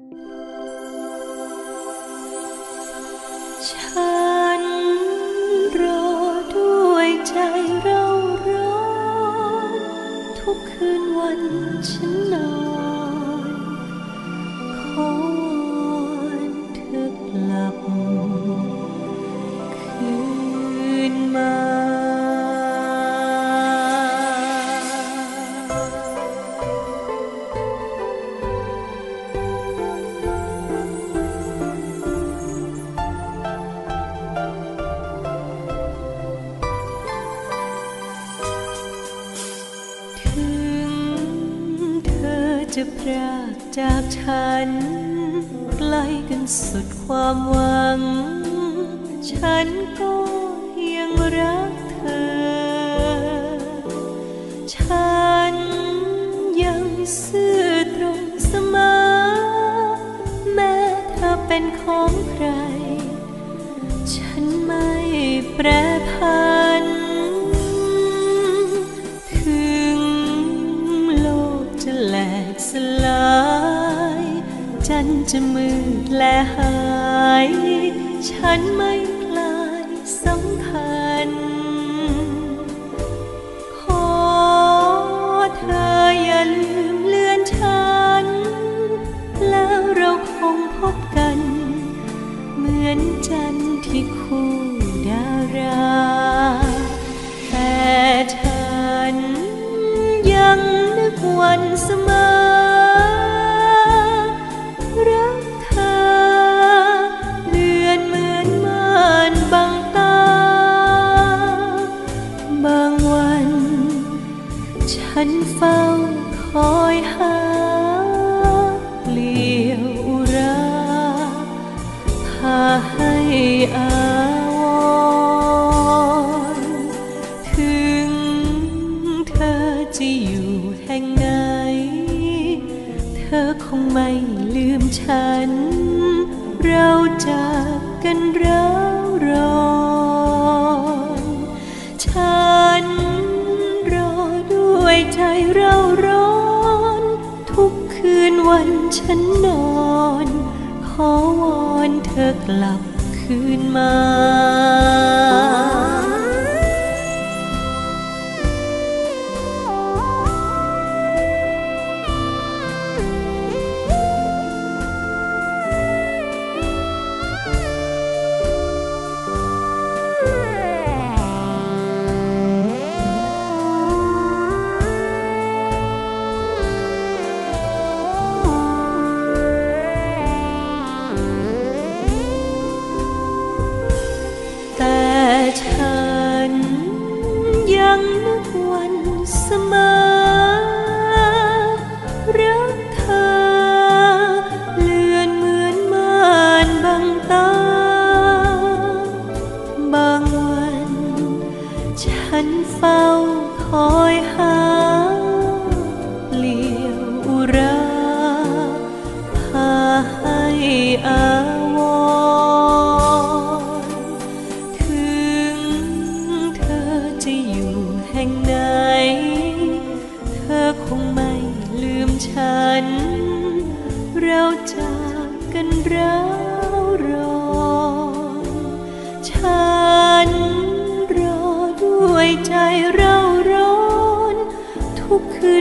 ฉั จะพรากจากฉันไกลกันสุดความหวัง ฉันก็ยังรักเธอ ฉันยังซื่อตรงเสมอ แม้เธอเป็นของใคร ฉันไม่แปรผัน และหาย ฉันไม่คลายสำคัญ ขอเธออย่าลืมเลือนฉัน แล้วเราคงพบกัน เหมือนจันทร์ที่คู่ดารา แต่ฉันยังนึกวันเสมอ ฉันเฝ้าคอยหาเปลี่ยวอุราพาให้อาวรถึงเธอจะอยู่แห่งไหน เธอคงไม่ลืมฉัน เราจากกันร้าวรอ เราร้อน ทุกคืนวันฉันนอน ขอวอนเธอกลับคืนมาางวัน ฉันเฝ้าคอยหาเหลี่ยวอุราพาให้อา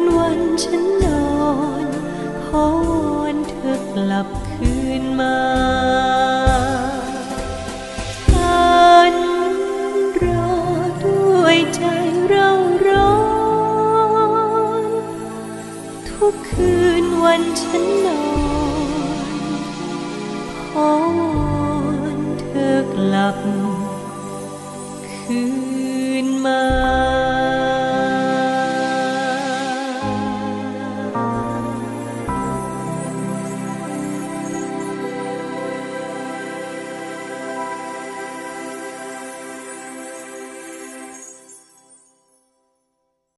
นวันฉันนอนขอวอนเธอกลับคืนมาฉันรอด้วยใจเราร้อนทุกคืนวันฉันนอนขอวอนเธอกลับ